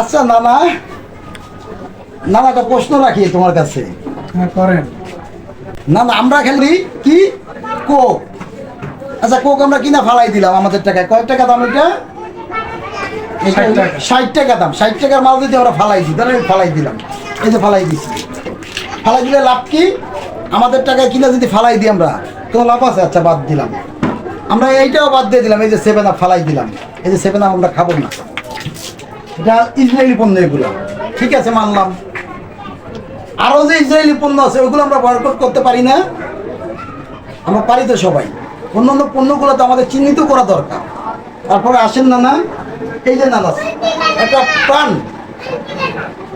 আচ্ছা নানা। নানা একটা প্রশ্ন রাখি তোমার কাছে। হ্যাঁ করেন। না না আমরা খেলি কি? কোক। আচ্ছা কোক আমরা কিনা ফালাই দিলাম আমাদের টাকায়। কয় টাকা দাম এটা? ষাট টাকা। দাম। ষাট টাকার মাল যদি আমরা ফালাই দিই তাহলে ফালাই দিলাম। এই যে ফালাই দিচ্ছি ফালাই দিলে লাভ কি? আমাদের টাকায় কিনা যদি ফালাই দিই আমরা তো লাভ আছে? আচ্ছা বাদ দিলাম। আমরা এইটাও বাদ দিয়ে দিলাম এই যে সেভেন আপ ফালাই দিলাম। এই যে সেভেন আপ আমরা খাব না। এটা ইসরায়েলি পণ্য এগুলো। ঠিক আছে, মানলাম। আরও যে ইসরায়েলি পণ্য আছে ওগুলো আমরা বয়কট করতে পারি না। আমরা পারি তো সবাই। অন্যান্য পণ্যগুলো তো আমাদের চিহ্নিত করা দরকার। তারপরে আসেন না না। এই যে নানা একটা প্রাণ।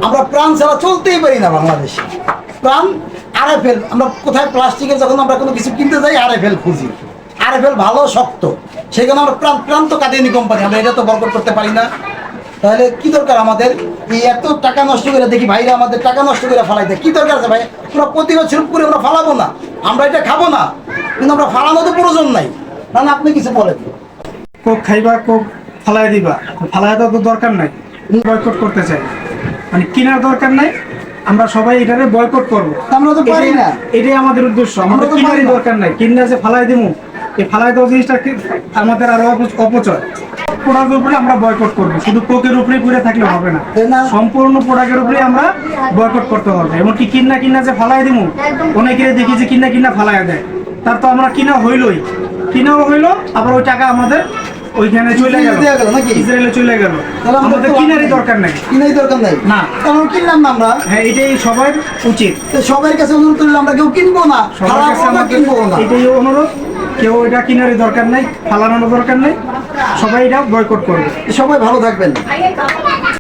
আমরা প্রাণ ছাড়া চলতেই পারি না বাংলাদেশে। প্রাণ আরএফএল, আমরা কোথায় প্লাস্টিকের, যখন আমরা কোনো কিছু কিনতে যাই, আরএফএল খুঁজি। আরএফএল ভালো, শক্ত। সেখানে আমরা প্রাণ প্রাণ তো কাঁদিনি কোম্পানি আমরা এটা তো বরকট করতে পারি না। তাহলে কি দরকার আমাদের? এই এত টাকা নষ্ট করে দেখি ভাইরা আমাদের টাকা নষ্ট করে ফালাই দেয় কি দরকার আছে ভাই? আমরা প্রতি বছর করে আমরা ফালাবো না। আমরা এটা খাব না। কিন্তু আমরা ফালানো তো প্রয়োজন নাই। না না আপনি কিছু বলেন। কোক খাইবা কোক ফালাই দিবা। ফালাই দেওয়া তো দরকার নাই। বয়কট করতে চাই। মানে কেনার দরকার নাই। আমরা সবাই এটারে বয়কট করব। আমরা তো পারি না। এটাই আমাদের উদ্দেশ্য। আমরা তো পারি কিনারই দরকার নাই। কিনে যে ফালাই দিমু এই ফালাই দেওয়া জিনিসটা আমাদের আরও অপ- অপচয়। প্রোডাক্টের উপরে আমরা বয়কট করব। শুধু কোকের উপরে পড়ে থাকলে হবে না? সম্পূর্ণ প্রোডাক্টের উপরে আমরা বয়কট করতে হবে। এমনকি কিনা কিনা যে ফালাই দিমু অনেকে দেখি যে কিনা কিনা ফালাই দেয়। তার তো আমরা কিনা হইলই। কিনাও হইল আবার ওই টাকা আমাদের ওইখানে চলে গেল। ইসরায়েলে চলে গেল। তাহলে আমাদের কিনারই দরকার নাই। কিনাই দরকার নাই? না। তাহলে কিনলাম না আমরা? হ্যাঁ এটাই সবার উচিত। সবার কাছে অনুরোধ করলে আমরা কেউ কিনবো না। সবার কাছে আমরা কিনবো না। এটাই অনুরোধ। কেউ এটা কিনারই দরকার নাই ফালানোর দরকার নাই। সবাই এটা বয়কট করবে। সবাই ভালো থাকবেন।